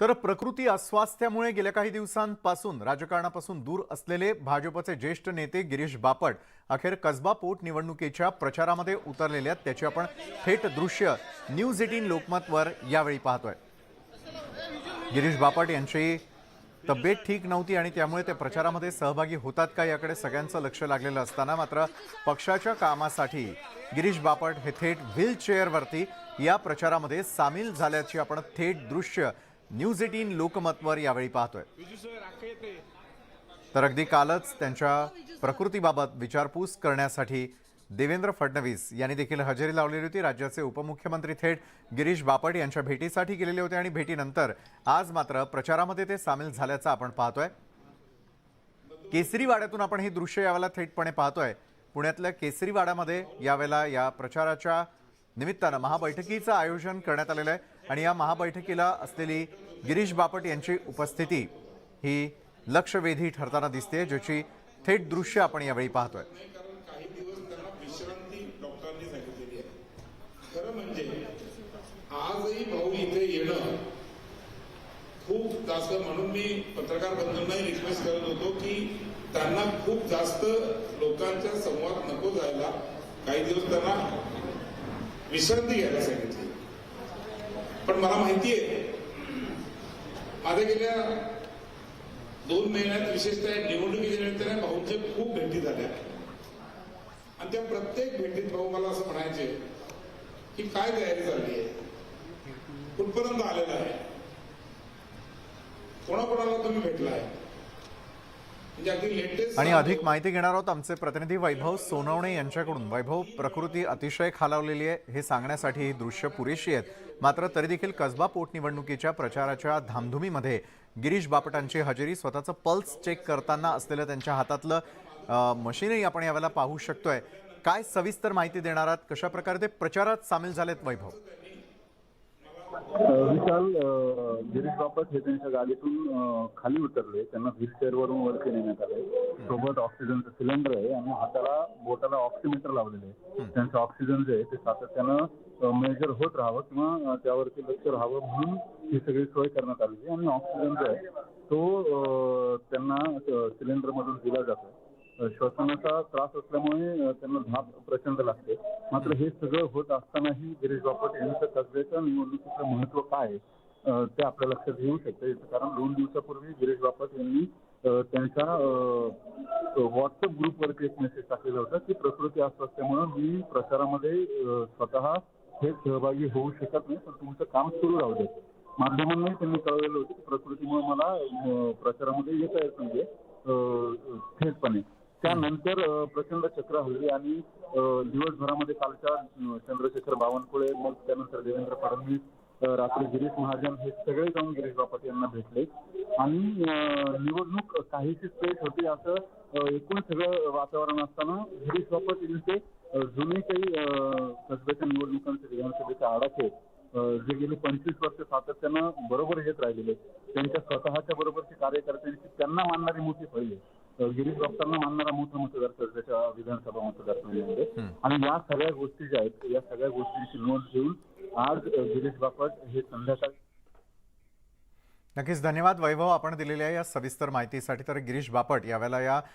तर प्रकृती अस्वास्थ्यामुळे गेल्या काही दिवसांपासून राजकारणापासून दूर असलेले भाजपचे ज्येष्ठ नेते गिरीश बापट अखेर कसबा पोटनिवडणुकीच्या प्रचारामध्ये उतरलेले आहेत. त्याची आपण थेट दृश्य न्यूज एटीन लोकमतवर यावेळी पाहतोय. गिरीश बापट यांची तब्येत ठीक नव्हती आणि त्यामुळे ते प्रचारामध्ये सहभागी होतात का याकडे सगळ्यांचं लक्ष लागलेलं असताना मात्र पक्षाच्या कामासाठी गिरीश बापट हे थेट व्हीलचेअरवरती या प्रचारामध्ये सामील झाल्याची आपण थेट दृश्य न्यूज एटीन लोकमतवर यावेळी पाहतोय. तर अगदी कालच त्यांच्या प्रकृतीबाबत विचारपूस करण्यासाठी देवेंद्र फडणवीस यांनी देखील हजेरी लावलेली होती. राज्याचे उपमुख्यमंत्री थेट गिरीश बापट यांच्या भेटीसाठी गेलेले होते आणि भेटीनंतर आज मात्र प्रचारामध्ये ते सामील झाल्याचं आपण पाहतोय. केसरीवाड्यातून आपण ही दृश्य यावेळेला थेटपणे पाहतोय. पुण्यातल्या केसरीवाड्यामध्ये यावेळेला या प्रचाराच्या निमित्तानं महाबैठकीचं आयोजन करण्यात आलेलं आहे आणि या महाबैठकीला असलेली गिरीश बापट यांची उपस्थिती ही लक्षवेधी ठरताना दिसते ज्याची थेट दृश्य आपण यावेळी पाहतोय. आहे खरं म्हणजे आजही भाऊ इथे येणं खूप जास्त म्हणून मी पत्रकार बंधूंनाही रिक्वेस्ट करत होतो की त्यांना खूप जास्त लोकांच्या संवाद नको जायला. काही दिवस त्यांना विश्रांती घ्यायला सांगितली. पण मला माहितीये माझ्या गेल्या दोन महिन्यात विशेषतः निवडणुकीच्या निमित्ताने भाऊंचे खूप भेटी झाल्या. आणि त्या प्रत्येक भेटीत भाऊ मला असं म्हणायचे की काय तयारी झाली आहे? कुठपर्यंत आलेला आहे? कोणाकोणाला तुम्ही भेटला आहे आणि अधिक माहिती घेणार आहोत आमचे प्रतिनिधी वैभव सोनवणे यांच्याकडून. वैभव प्रकृती अतिशय खालावलेली आहे हे सांगण्यासाठी ही दृश्य पुरेशी आहेत. मात्र तरी देखील कसबा पोटनिवडणुकीच्या प्रचाराच्या धामधुमीमध्ये गिरीश बापटांची हजेरी स्वतःचं पल्स चेक करताना असलेलं त्यांच्या हातातलं मशीनही आपण यावेळेला पाहू शकतोय. काय सविस्तर माहिती देणार आहात? कशा प्रकारे ते प्रचारात सामील झालेत वैभव? विशाल गिरीश बापट हे त्यांच्या गाडीतून खाली उतरले. त्यांना व्हीलचेअरवरून वरती नेण्यात आले. सोबत ऑक्सिजनचं सिलेंडर आहे आणि हाताला बोटाला ऑक्सिमीटर लावलेले आहे. त्यांचं ऑक्सिजन जे आहे ते सातत्यानं मेजर होत राहावं किंवा त्यावरती लक्ष राहावं म्हणून ही सगळी सोय करण्यात आलेली आहे. आणि ऑक्सिजन जो आहे तो त्यांना सिलेंडर मधून दिला जातो श्वसनाचा त्रास असल्यामुळे त्यांना धाप प्रचंड लागते. मात्र हे सगळं होत असतानाही गिरीश बापट यांचं कसब्याच्या निवडणुकीचं महत्त्व काय आहे, ते आपल्या लक्षात येऊ शकतं याचं कारण दोन दिवसापूर्वी गिरीश बापट यांनी त्यांच्या व्हॉट्सअप ग्रुपवरती एक मेसेज टाकलेला होता की प्रकृती अस्वास्थ्यामुळे मी प्रचारामध्ये स्वतः हे सहभागी होऊ शकत नाही पण तुमचं काम सुरू राहू दे. माध्यमांनाही त्यांनी कळवलेलं होतं की प्रकृतीमुळे मला प्रचारामध्ये येता येत म्हणजे थेटपणे. त्यानंतर प्रचंड चक्र हल्ली आणि दिवसभरामध्ये कालच्या चंद्रशेखर बावनकुळे मग त्यानंतर देवेंद्र फडणवीस रात्री गिरीश महाजन हे सगळे जाऊन गिरीश बापट यांना भेटले. आणि निवडणूक काहीशी स्ट्रेट होती असं एकूण सगळं वातावरण असताना गिरीश बापट यांचे जुने काही कसब्याच्या निवडणुकांचे विधानसभेचे आडाखे जे गेले पंचवीस वर्ष सातत्यानं बरोबर येत राहिलेले त्यांच्या स्वतःच्या बरोबरचे कार्यकर्त्यांची त्यांना मानणारी मोठी फळी आहे. गिरीश बापटांना मानणारा मोठा मतदार त्याच्या विधानसभा मतदारसंघामध्ये. आणि या सगळ्या गोष्टी ज्या आहेत या सगळ्या गोष्टींची नोंद घेऊन आज गिरीश बापट हे संध्याकाळी नक्कीच धन्यवाद वैभव आपण दिलेल्या या सविस्तर माहितीसाठी. तर गिरीश बापट यावेळेला या